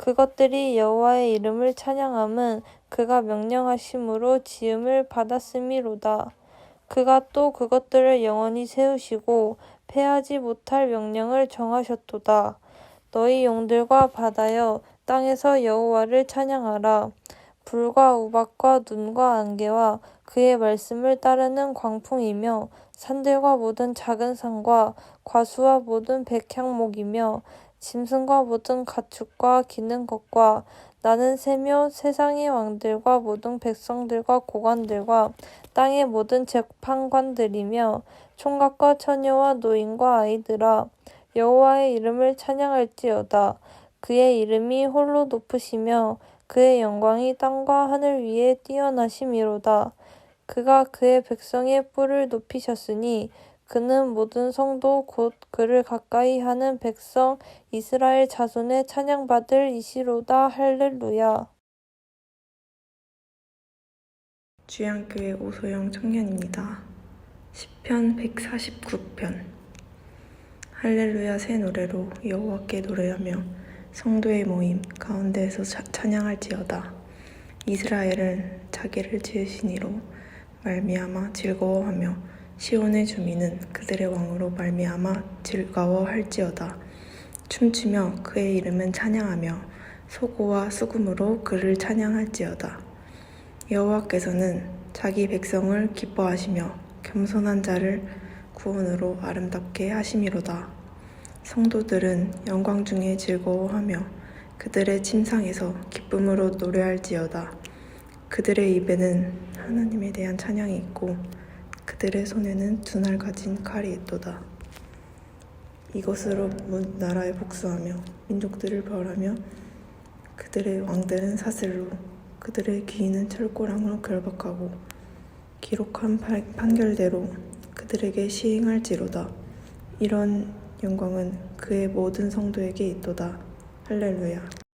그것들이 여호와의 이름을 찬양함은 그가 명령하심으로 지음을 받았음이로다. 그가 또 그것들을 영원히 세우시고 패하지 못할 명령을 정하셨도다. 너희 용들과 바다여 땅에서 여호와를 찬양하라. 불과 우박과 눈과 안개와 그의 말씀을 따르는 광풍이며 산들과 모든 작은 산과 과수와 모든 백향목이며 짐승과 모든 가축과 기는 것과 나는 새며 세상의 왕들과 모든 백성들과 고관들과 땅의 모든 재판관들이며 총각과 처녀와 노인과 아이들아 여호와의 이름을 찬양할지어다. 그의 이름이 홀로 높으시며 그의 영광이 땅과 하늘 위에 뛰어나심이로다. 그가 그의 백성의 뿔을 높이셨으니 그는 모든 성도 곧 그를 가까이 하는 백성 이스라엘 자손의 찬양받을 이시로다 할렐루야. 주양교회 오소영 청년입니다. 시편 149편 할렐루야 새 노래로 여호와께 노래하며 성도의 모임 가운데에서 차- 찬양할지어다. 이스라엘은 자기를 지으신 이로 말미암아 즐거워하며 시온의 주민은 그들의 왕으로 말미암아 즐거워할지어다. 춤추며 그의 이름은 찬양하며 소고와 수금으로 그를 찬양할지어다. 여호와께서는 자기 백성을 기뻐하시며 겸손한 자를 구원으로 아름답게 하심이로다. 성도들은 영광 중에 즐거워하며 그들의 침상에서 기쁨으로 노래할지어다. 그들의 입에는 하나님에 대한 찬양이 있고 그들의 손에는 두 날 가진 칼이 있도다. 이것으로 문 나라에 복수하며 민족들을 벌하며 그들의 왕들은 사슬로 그들의 귀인은 철고랑으로 결박하고 기록한 파- 판결대로 그들에게 시행할지로다. 이런 영광은 그의 모든 성도에게 있도다. 할렐루야.